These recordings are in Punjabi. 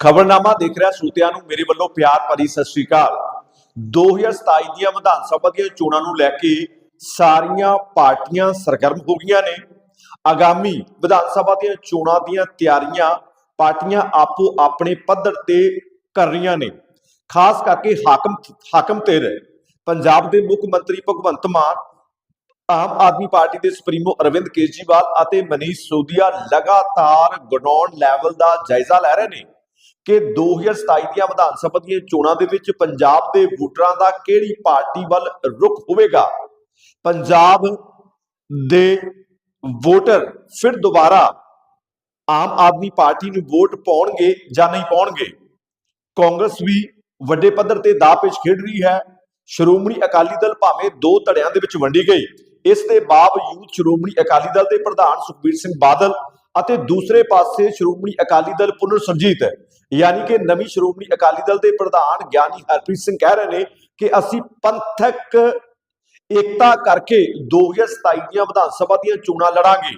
ਖਬਰਨਾਮਾ ਦੇਖ ਰਿਹਾ ਸਰੋਤਿਆਂ ਨੂੰ, ਮੇਰੇ ਵੱਲੋਂ ਪਿਆਰ ਭਰੀ ਸਤਿ ਸ੍ਰੀ ਅਕਾਲ। 2027 ਦੀਆਂ ਵਿਧਾਨ ਸਭਾ ਦੀਆਂ ਚੋਣਾਂ ਨੂੰ ਲੈ ਕੇ ਸਾਰੀਆਂ ਪਾਰਟੀਆਂ ਸਰਗਰਮ ਹੋ ਗਈਆਂ ਨੇ। ਆਗਾਮੀ ਵਿਧਾਨ ਸਭਾ ਦੀਆਂ ਚੋਣਾਂ ਦੀਆਂ ਤਿਆਰੀਆਂ ਪਾਰਟੀਆਂ ਆਪੋ ਆਪਣੇ ਪੱਧਰ ਤੇ ਕਰ ਰਹੀਆਂ ਨੇ। ਖਾਸ ਕਰਕੇ ਹਾਕਮ ਹਾਕਮ ਧਿਰ ਪੰਜਾਬ ਦੇ ਮੁੱਖ ਮੰਤਰੀ ਭਗਵੰਤ ਮਾਨ, ਆਮ ਆਦਮੀ ਪਾਰਟੀ ਦੇ ਸੁਪਰੀਮੋ ਅਰਵਿੰਦ ਕੇਜਰੀਵਾਲ ਅਤੇ ਮਨੀਸ਼ ਸੋਦੀਆ ਲਗਾਤਾਰ ਗਰਾਊਂਡ ਲੈਵਲ ਦਾ ਜਾਇਜ਼ਾ ਲੈ ਰਹੇ ਨੇ। ਕਿ 2027 ਦੀਆਂ ਵਿਧਾਨ ਸਭਾ ਦੀਆਂ ਚੋਣਾਂ ਦੇ ਵਿੱਚ ਪੰਜਾਬ ਦੇ ਵੋਟਰਾਂ ਦਾ ਕਿਹੜੀ ਪਾਰਟੀ ਵੱਲ ਰੁਖ ਹੋਵੇਗਾ? ਪੰਜਾਬ ਦੇ ਵੋਟਰ ਫਿਰ ਦੁਬਾਰਾ ਆਮ ਆਦਮੀ ਪਾਰਟੀ ਨੂੰ ਵੋਟ ਪਾਉਣਗੇ ਜਾਂ ਨਹੀਂ ਪਾਉਣਗੇ? ਕਾਂਗਰਸ ਵੀ ਵੱਡੇ ਪੱਧਰ ਤੇ ਦਾਅ ਪੇਚ ਖੇਡ ਰਹੀ ਹੈ। ਸ਼੍ਰੋਮਣੀ ਅਕਾਲੀ ਦਲ ਭਾਵੇਂ ਦੋ ਧੜਿਆਂ ਦੇ ਵਿੱਚ ਵੰਡੀ ਗਈ। ਇਸ ਦੇ ਬਾਵਜੂਦ ਸ਼੍ਰੋਮਣੀ ਅਕਾਲੀ ਦਲ ਦੇ ਪ੍ਰਧਾਨ ਸੁਖਬੀਰ ਸਿੰਘ ਬਾਦਲ ਅਤੇ ਦੂਸਰੇ ਪਾਸੇ ਸ਼੍ਰੋਮਣੀ ਅਕਾਲੀ ਦਲ ਪੁਨਰ ਹੈ। ਯਾਨੀ ਕਿ ਨਵੀਂ ਸ਼੍ਰੋਮਣੀ ਅਕਾਲੀ ਦਲ ਦੇ ਪ੍ਰਧਾਨ ਗਿਆਨੀ ਹਰਪ੍ਰੀਤ ਸਿੰਘ ਕਹਿ ਰਹੇ ਨੇ ਕਿ ਅਸੀਂ ਪੰਥਕ ਏਕਤਾ ਕਰਕੇ 2027 ਦੀਆਂ ਵਿਧਾਨ ਸਭਾ ਦੀਆਂ ਚੋਣਾਂ ਲੜਾਂਗੇ।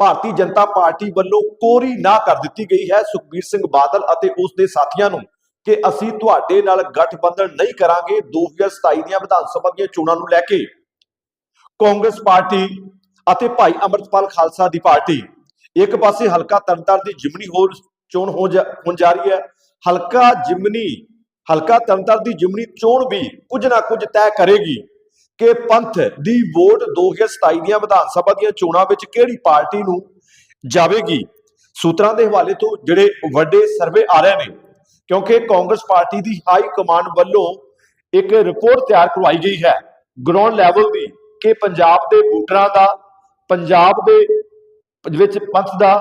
ਭਾਰਤੀ ਜਨਤਾ ਪਾਰਟੀ ਵੱਲੋਂ ਕੋਰੀ ਨਾ ਕਰ ਦਿੱਤੀ ਗਈ ਹੈ ਸੁਖਬੀਰ ਸਿੰਘ ਬਾਦਲ ਅਤੇ ਉਸ ਦੇ ਸਾਥੀਆਂ ਨੂੰ ਕਿ ਅਸੀਂ ਤੁਹਾਡੇ ਨਾਲ ਗਠਬੰਧਨ ਨਹੀਂ ਕਰਾਂਗੇ 2027 ਦੀਆਂ ਵਿਧਾਨ ਸਭਾ ਦੀਆਂ ਚੋਣਾਂ ਨੂੰ ਲੈ ਕੇ। ਕਾਂਗਰਸ ਪਾਰਟੀ ਅਤੇ ਭਾਈ ਅਮਰਤਪਾਲ ਖਾਲਸਾ ਦੀ ਪਾਰਟੀ ਇੱਕ ਪਾਸੇ ਹਲਕਾ ਤਰਨਤਾਰਨ ਦੀ ਜਿਮਨੀ ਹੋਰ ਚੋਣ ਹੋ ਜਾ- ਜਾ ਰਹੀ ਹੈ। ਹਲਕਾ ਜਿਮਨੀ ਹਲਕਾ ਤਰਨਤਾਰਨ ਦੀ ਜਿਮਨੀ ਚੋਣ ਵੀ ਕੁਝ ਨਾ ਕੁਝ ਤੈਅ ਕਰੇਗੀ ਕਿ ਪੰਥ ਦੀ ਵੋਟ 2027 ਦੀਆਂ ਵਿਧਾਨ ਸਭਾ ਦੀਆਂ ਚੋਣਾਂ ਵਿੱਚ ਕਿਹੜੀ ਪਾਰਟੀ ਨੂੰ ਜਾਵੇਗੀ? ਸੂਤਰਾਂ ਦੇ ਹਵਾਲੇ ਤੋਂ ਜਿਹੜੇ ਵੱਡੇ ਸਰਵੇ ਆ ਰਹੇ ਨੇ, ਕਿਉਂਕਿ ਕਾਂਗਰਸ ਪਾਰਟੀ ਦੀ ਹਾਈ ਕਮਾਂਡ ਵੱਲੋਂ ਇੱਕ ਰਿਪੋਰਟ ਤਿਆਰ ਕਰਵਾਈ ਗਈ ਹੈ। ਗਰਾਊਂਡ ਲੈਵਲ ਦੀ ਕਿ ਪੰਜਾਬ ਦੇ ਵੋਟਰਾਂ ਦਾ ਪੰਜਾਬ ਦੇ ਵਿੱਚ ਪੰਥ ਦਾ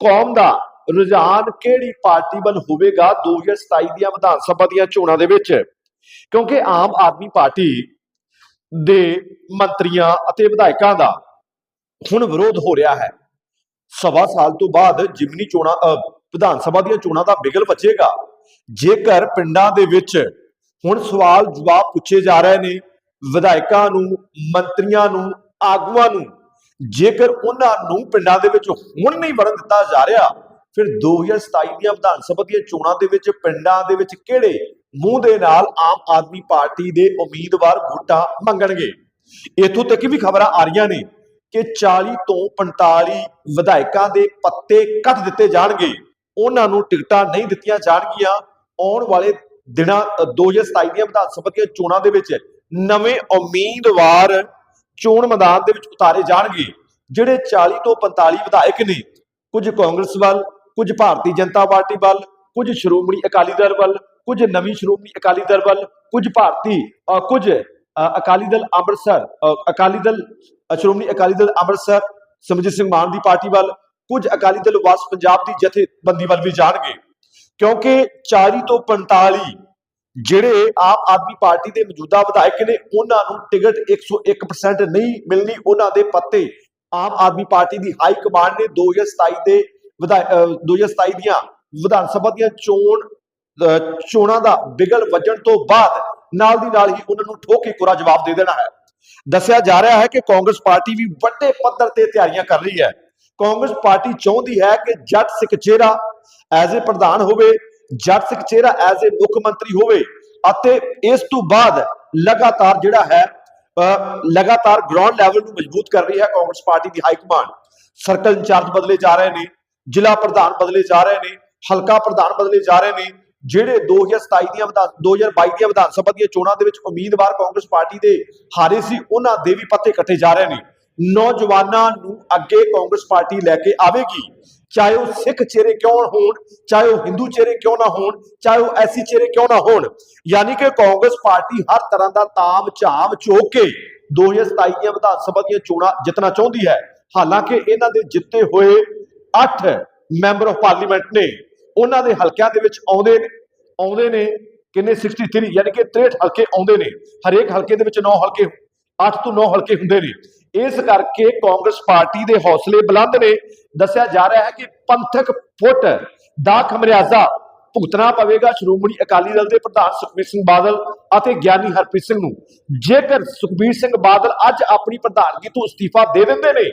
ਕੌਮ ਦਾ ਰੁਝਾਨ ਕਿਹੜੀ ਪਾਰਟੀ ਵੱਲ ਹੋਵੇਗਾ 2027 ਦੀਆਂ ਵਿਧਾਨ ਸਭਾ ਦੀਆਂ ਚੋਣਾਂ ਦੇ ਵਿੱਚ? ਕਿਉਂਕਿ ਆਮ ਆਦਮੀ ਪਾਰਟੀ ਦੇ ਮੰਤਰੀਆਂ ਅਤੇ ਵਿਧਾਇਕਾਂ ਦਾ ਹੁਣ ਵਿਰੋਧ ਹੋ ਰਿਹਾ ਹੈ। ਸਵਾ ਸਾਲ ਤੋਂ ਬਾਅਦ ਜਿਮਨੀ ਚੋਣਾਂ ਅ, ਵਿਧਾਨ ਸਭਾ ਦੀਆਂ ਚੋਣਾਂ ਦਾ ਬਿਗਲ ਬਚੇਗਾ ਜੇਕਰ ਪਿੰਡਾਂ ਦੇ ਵਿੱਚ ਹੁਣ ਸਵਾਲ ਜਵਾਬ ਪੁੱਛੇ ਜਾ ਰਹੇ ਨੇ ਵਿਧਾਇਕਾਂ ਨੂੰ ਮੰਤਰੀਆਂ ਨੂੰ ਆਗੂਆਂ ਨੂੰ ਜੇਕਰ ਉਹਨਾਂ ਨੂੰ ਪਿੰਡਾਂ ਦੇ ਵਿੱਚ ਹੁਣ ਨਹੀਂ ਵੜਨ ਦਿੱਤਾ ਜਾ ਰਿਹਾ ਫਿਰ 2027 ਦੀਆਂ ਵਿਧਾਨ ਸਭਾ ਦੀਆਂ ਚੋਣਾਂ ਦੇ ਵਿੱਚ ਪਿੰਡਾਂ ਦੇ ਵਿੱਚ ਕਿਹੜੇ ਮੂੰਹ ਦੇ ਨਾਲ ਆਮ ਆਦਮੀ ਪਾਰਟੀ ਦੇ ਉਮੀਦਵਾਰ ਵੋਟਾਂ ਮੰਗਣਗੇ? ਇਥੋਂ ਤੱਕ ਵੀ ਖਬਰਾਂ ਆ ਰਹੀਆਂ ਨੇ ਕਿ 40 ਤੋਂ 45 ਵਿਧਾਇਕਾਂ ਦੇ ਪੱਤੇ ਕੱਟ ਦਿੱਤੇ ਜਾਣਗੇ। ਉਹਨਾਂ ਨੂੰ ਟਿਕਟਾਂ ਨਹੀਂ ਦਿੱਤੀਆਂ ਜਾਣਗੀਆਂ। ਆਉਣ ਵਾਲੇ ਦਿਨਾਂ ਅ, 2027 ਦੀਆਂ ਵਿਧਾਨ ਸਭਾ ਦੀਆਂ ਚੋਣਾਂ ਦੇ ਵਿੱਚ ਨਵੇਂ ਉਮੀਦਵਾਰ ਚੋਣ ਮੈਦਾਨ ਦੇ ਵਿੱਚ ਉਤਾਰੇ ਜਾਣਗੇ, ਜਿਹੜੇ 40 ਤੋਂ 45 ਵਿਧਾਇਕ ਨੇ। ਕੁਝ ਕਾਂਗਰਸ ਵੱਲ, ਕੁਝ ਭਾਰਤੀ ਜਨਤਾ ਪਾਰਟੀ ਵੱਲ, ਕੁਝ ਸ਼੍ਰੋਮਣੀ ਅਕਾਲੀ ਦਲ ਵੱਲ, ਕੁਝ ਨਵੀਂ ਸ਼੍ਰੋਮਣੀ ਅਕਾਲੀ ਦਲ ਵੱਲ, ਕੁਝ ਭਾਰਤੀ ਕੁਝ ਅਕਾਲੀ ਦਲ ਅੰਮ੍ਰਿਤਸਰ ਅਕਾਲੀ ਦਲ ਸ਼੍ਰੋਮਣੀ ਅਕਾਲੀ ਦਲ ਅੰਮ੍ਰਿਤਸਰ, ਸਿਮਰਜੀਤ ਸਿੰਘ ਮਾਨ ਦੀ ਪਾਰਟੀ ਵੱਲ, ਕੁਝ ਅਕਾਲੀ ਦਲ ਵਾਸ ਪੰਜਾਬ ਦੀ ਜਥੇਬੰਦੀ ਵੱਲ ਵੀ ਜਾਣਗੇ। ਕਿਉਂਕਿ 40 ਤੋਂ 45 ਜਿਹੜੇ ਆਮ ਆਦਮੀ ਪਾਰਟੀ ਦੇ ਮੌਜੂਦਾ ਵਿਧਾਇਕ ਨੇ, ਉਹਨਾਂ ਨੂੰ ਟਿਕਟ 101% ਨਹੀਂ ਮਿਲਣੀ। ਉਹਨਾਂ ਦੇ ਪੱਤੇ ਆਮ ਆਦਮੀ ਪਾਰਟੀ ਦੀ ਹਾਈ ਕਮਾਂਡ ਨੇ 2027 ਦੇ 2027 ਦੀਆਂ ਵਿਧਾਨ ਸਭਾ ਦੀਆਂ ਚੋਣ ਚੋਣਾਂ ਦਾ ਬਿਗਲ ਵੱਜਣ ਤੋਂ ਬਾਅਦ ਨਾਲ ਦੀ ਨਾਲ ਹੀ ਉਹਨਾਂ ਨੂੰ ਠੋਕ ਕੇ ਕੋਰਾ ਜਵਾਬ ਦੇ ਦੇਣਾ ਹੈ। ਦੱਸਿਆ ਜਾ ਰਿਹਾ ਹੈ ਕਿ ਕਾਂਗਰਸ ਪਾਰਟੀ ਵੀ ਵੱਡੇ ਪੱਧਰ ਤੇ ਤਿਆਰੀਆਂ ਕਰ ਰਹੀ ਹੈ। ਕਾਂਗਰਸ ਪਾਰਟੀ ਚਾਹੁੰਦੀ ਹੈ ਕਿ ਜੱਟ ਸਿੱਖ ਚਿਹਰਾ ਐਜ਼ ਏ ਪ੍ਰਧਾਨ ਹੋਵੇ ਜੱਟ ਸਿੱਖ ਚਿਹਰਾ ਐਜ਼ ਏ ਮੁੱਖ ਮੰਤਰੀ ਹੋਵੇ ਅਤੇ ਇਸ ਤੋਂ ਬਾਅਦ ਲਗਾਤਾਰ ਜਿਹੜਾ ਹੈ ਲਗਾਤਾਰ ਗਰਾਊਂਡ ਲੈਵਲ ਨੂੰ ਮਜ਼ਬੂਤ ਕਰ ਰਹੀ ਹੈ Congress party the high command circle in charge ਬਦਲੇ ਜਾ ਰਹੇ ਨੇ, ਜ਼ਿਲ੍ਹਾ ਪ੍ਰਧਾਨ ਬਦਲੇ ਜਾ ਰਹੇ ਨੇ, ਹਲਕਾ ਪ੍ਰਧਾਨ ਬਦਲੇ ਜਾ ਰਹੇ ਨੇ, ਜਿਹੜੇ 2027 ਦੀਆਂ 2022 ਦੀਆਂ ਵਿਧਾਨ ਸਭਾ ਦੀਆਂ ਚੋਣਾਂ ਦੇ ਵਿੱਚ ਉਮੀਦਵਾਰ ਕਾਂਗਰਸ ਪਾਰਟੀ ਦੇ ਹਾਰੇ ਸੀ, ਉਹਨਾਂ ਦੇ ਵੀ ਪੱਤੇ ਕੱਟੇ ਜਾ ਰਹੇ ਨੇ। ਨੌਜਵਾਨਾਂ ਨੂੰ ਅੱਗੇ ਕਾਂਗਰਸ ਪਾਰਟੀ ਲੈ ਕੇ ਆਵੇਗੀ। ਚਾਹੇ ਉਹ ਸਿੱਖ ਚਿਹਰੇ ਕਿਉਂ ਹੋਣ, ਚਾਹੇ ਉਹ ਹਿੰਦੂ ਚਿਹਰੇ ਕਿਉਂ ਨਾ ਹੋਣ, ਚਾਹੇ ਉਹ ਐਸੀ ਚਿਹਰੇ ਕਿਉਂ ਨਾ ਹੋਣ। ਯਾਨੀ ਕਿ ਕਾਂਗਰਸ ਪਾਰਟੀ ਹਰ ਤਰ੍ਹਾਂ ਦਾ ਤਾਮ ਝਾਮ ਚੋਕ ਕੇ 2027 ਦੀਆਂ ਵਿਧਾਨ ਸਭਾ ਦੀਆਂ ਚੋਣਾਂ ਜਿੱਤਣਾ ਚਾਹੁੰਦੀ ਹੈ। ਹਾਲਾਂਕਿ ਇਹਨਾਂ ਦੇ ਜਿੱਤੇ ਹੋਏ 8 ਮੈਂਬਰ ਆਫ ਪਾਰਲੀਮੈਂਟ ਨੇ। ਉਹਨਾਂ ਦੇ ਹਲਕਿਆਂ ਦੇ ਵਿੱਚ ਆਉਂਦੇ ਨੇ ਆਉਂਦੇ ਨੇ ਕਿੰਨੇ? 63 ਯਾਨੀ ਕਿ 63 ਹਲਕੇ ਆਉਂਦੇ ਨੇ। ਹਰੇਕ ਹਲਕੇ ਦੇ ਵਿੱਚ 9 ਹਲਕੇ 8 ਤੋਂ 9 ਹਲਕੇ ਹੁੰਦੇ ਨੇ। ਇਸ ਕਰਕੇ ਕਾਂਗਰਸ ਪਾਰਟੀ ਦੇ ਹੌਸਲੇ ਬੁਲੰਦ ਨੇ ਦੱਸਿਆ ਜਾ ਰਿਹਾ ਹੈ ਕਿ ਪੰਥਕ ਫੁੱਟ ਦਾ ਖਮਰਿਆਜ਼ਾ ਭੁਗਤਣਾ ਪਵੇਗਾ। ਸ਼੍ਰੋਮਣੀ ਅਕਾਲੀ ਦਲ ਦੇ ਪ੍ਰਧਾਨ ਸੁਖਬੀਰ ਸਿੰਘ ਬਾਦਲ ਅਤੇ ਗਿਆਨੀ ਹਰਪ੍ਰੀਤ ਸਿੰਘ ਨੂੰ। ਜੇਕਰ ਸੁਖਬੀਰ ਸਿੰਘ ਬਾਦਲ ਅੱਜ ਆਪਣੀ ਪ੍ਰਧਾਨਗੀ ਤੋਂ ਅਸਤੀਫਾ ਦੇ ਦਿੰਦੇ ਨੇ,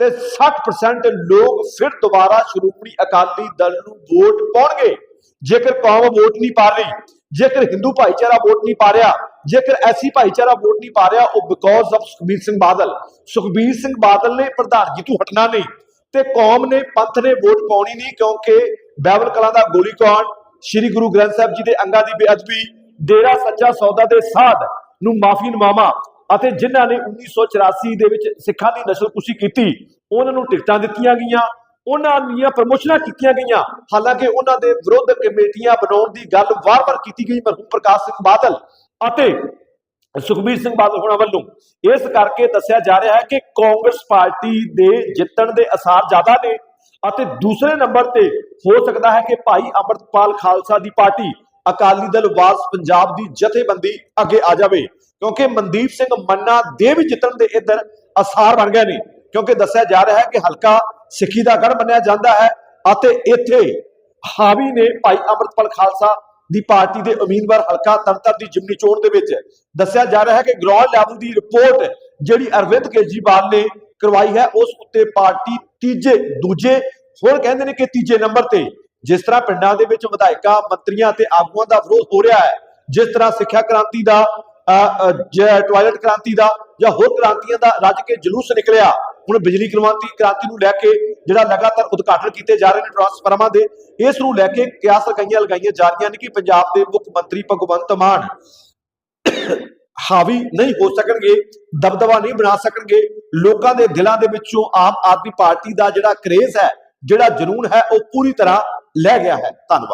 ਤੇ 60% ਲੋਕ ਫਿਰ ਦੁਬਾਰਾ ਸ਼੍ਰੋਮਣੀ ਅਕਾਲੀ ਦਲ ਨੂੰ ਵੋਟ ਪਾਉਣਗੇ। ਜੇਕਰ ਕੌਮ ਵੋਟ ਨਹੀਂ ਪਾ ਰਹੀ ਜੇਕਰ ਹਿੰਦੂ ਭਾਈਚਾਰਾ ਵੋਟ ਨਹੀਂ ਪਾ ਰਿਹਾ, ਜੇਕਰ ਐਸੀ ਭਾਈਚਾਰਾ ਵੋਟ ਨਹੀਂ ਪਾ ਰਿਹਾ, ਉਹ ਬਿਕੋਜ਼ ਆਫ ਸੁਖਬੀਰ ਸਿੰਘ ਬਾਦਲ। ਸੁਖਬੀਰ ਸਿੰਘ ਬਾਦਲ ਨੇ ਪ੍ਰਧਾਨਗੀ ਤੋਂ ਹਟਣਾ ਨਹੀਂ ਤੇ ਕੌਮ ਨੇ, ਪੰਥ ਨੇ ਵੋਟ ਪਾਉਣੀ ਨਹੀਂ ਕਿਉਂਕਿ ਬਾਈਬਲ ਕਲਾਂ ਦਾ ਗੋਲੀकांड ਸ੍ਰੀ ਗੁਰੂ ਗ੍ਰੰਥ ਸਾਹਿਬ ਜੀ ਦੇ ਅੰਗਾਂ ਦੀ ਬੇਅਦਬੀ, ਡੇਰਾ ਸੱਚਾ ਸੌਦਾ ਦੇ ਸਾਧ ਨੂੰ ਮਾਫੀ ਨਵਾਮਾ ਅਤੇ ਜਿਨ੍ਹਾਂ ਨੇ 1984 ਦੇ ਵਿੱਚ ਸਿੱਖਾਂ ਦੀ ਨਸਲਕੁਸ਼ੀ ਕੀਤੀ, ਉਹਨਾਂ ਨੂੰ ਟਿਕਟਾਂ ਦਿੱਤੀਆਂ ਗਈਆਂ। ਉਹਨਾਂ ਦੀਆਂ ਪ੍ਰਮੋਸ਼ਨਾਂ ਕੀਤੀਆਂ ਗਈਆਂ। ਹਾਲਾਂਕਿ ਉਹਨਾਂ ਦੇ ਵਿਰੁੱਧ ਕਮੇਟੀਆਂ ਬਣਾਉਣ ਦੀ ਗੱਲ ਵਾਰ-ਵਾਰ ਕੀਤੀ ਗਈ ਮਰਹੂਮ ਪ੍ਰਕਾਸ਼ ਸਿੰਘ ਬਾਦਲ ਅਤੇ ਸੁਖਬੀਰ ਸਿੰਘ ਬਾਦਲ ਹੋਣਾ ਵੱਲੋਂ ਇਸ ਕਰਕੇ ਦੱਸਿਆ ਜਾ ਰਿਹਾ ਹੈ ਕਿ ਕਾਂਗਰਸ ਪਾਰਟੀ ਦੇ ਜਿੱਤਣ ਦੇ ਅਸਾਰ ਜ਼ਿਆਦਾ ਨੇ ਅਤੇ ਦੂਸਰੇ ਨੰਬਰ ਤੇ ਹੋ ਸਕਦਾ ਹੈ ਕਿ ਭਾਈ ਅਮਰਤਪਾਲ ਖਾਲਸਾ ਦੀ ਪਾਰਟੀ ਅਕਾਲੀ ਦਲ ਵਾਸ ਪੰਜਾਬ ਦੀ ਜਥੇਬੰਦੀ ਅੱਗੇ ਆ ਜਾਵੇ, ਕਿਉਂਕਿ ਮਨਦੀਪ ਸਿੰਘ ਮੰਨਾ ਦੇ ਵੀ ਜਿੱਤਣ ਦੇ ਇੱਧਰ ਅਸਾਰ ਬਣ ਗਏ ਨੇ। ਕਿਉਂਕਿ ਦੱਸਿਆ ਜਾ ਰਿਹਾ ਹੈ ਕਿ ਹਲਕਾ ਸਿੱਖੀ ਦਾ ਗੜ ਮੰਨਿਆ ਜਾਂਦਾ ਹੈ ਅਤੇ ਇੱਥੇ ਹਾਵੀ ਨੇ ਭਾਈ ਅਮਰਤਪਾਲ ਖਾਲਸਾ ਦੀ ਪਾਰਟੀ ਦੇ ਉਮੀਦਵਾਰ ਹਲਕਾ ਤਰਤਰ ਦੀ ਜਿਮਨੀ ਚੋਣ ਦੇ ਵਿੱਚ ਦੱਸਿਆ ਜਾ ਰਿਹਾ ਹੈ ਕਿ ਗਰਾਊਂਡ ਲੈਵਲ ਦੀ ਰਿਪੋਰਟ ਜਿਹੜੀ ਅਰਵਿੰਦ ਕੇਜਰੀਵਾਲ ਨੇ ਕਰਵਾਈ ਹੈ, ਉਸ ਉੱਤੇ ਪਾਰਟੀ ਤੀਜੇ, ਦੂਜੇ, ਹੋਰ ਕਹਿੰਦੇ ਨੇ ਕਿ ਤੀਜੇ ਨੰਬਰ ਤੇ ਜਿਸ ਤਰ੍ਹਾਂ ਪਿੰਡਾਂ ਦੇ ਵਿੱਚ ਵਿਧਾਇਕਾਂ, ਮੰਤਰੀਆਂ ਤੇ ਆਗੂਆਂ ਦਾ ਵਿਰੋਧ ਹੋ ਰਿਹਾ ਹੈ, ਜਿਸ ਤਰ੍ਹਾਂ ਸਿੱਖਿਆ ਕ੍ਰਾਂਤੀ ਦਾ ਟਾਇਲਟ ਕ੍ਰਾਂਤੀ ਦਾ ਜਾਂ ਹੋਰ ਕ੍ਰਾਂਤੀਆਂ ਦਾ ਰੱਜ ਕੇ ਜਲੂਸ ਨਿਕਲਿਆ ਹੁਣ ਬਿਜਲੀ ਕ੍ਰਾਂਤੀ ਕ੍ਰਾਂਤੀ ਨੂੰ ਲੈ ਕੇ ਜਿਹੜਾ ਲਗਾਤਾਰ ਉਦਘਾਟਨ ਕੀਤੇ ਜਾ ਰਹੇ ਨੇ ਟਰਾਂਸਫਾਰਮਾਂ ਦੇ, ਇਸ ਨੂੰ ਲੈ ਕੇ ਕਿਆਸ ਲਗਾਈਆਂ ਲਗਾਈਆਂ ਜਾ ਰਹੀਆਂ ਨੇ ਕਿ ਪੰਜਾਬ ਦੇ ਮੁੱਖ ਮੰਤਰੀ ਭਗਵੰਤ ਮਾਨ ਹਾਵੀ ਨਹੀਂ ਹੋ ਸਕਣਗੇ, ਦਬਦਬਾ ਨਹੀਂ ਬਣਾ ਸਕਣਗੇ, ਲੋਕਾਂ ਦੇ ਦਿਲਾਂ ਦੇ ਵਿੱਚੋਂ ਆਮ ਆਦਮੀ ਪਾਰਟੀ ਦਾ ਜਿਹੜਾ ਕਰੇਜ਼ ਹੈ, ਜਿਹੜਾ ਜਨੂਨ ਹੈ, ਉਹ ਪੂਰੀ ਤਰ੍ਹਾਂ ਲੈ ਗਿਆ ਹੈ। ਧੰਨਵਾਦ।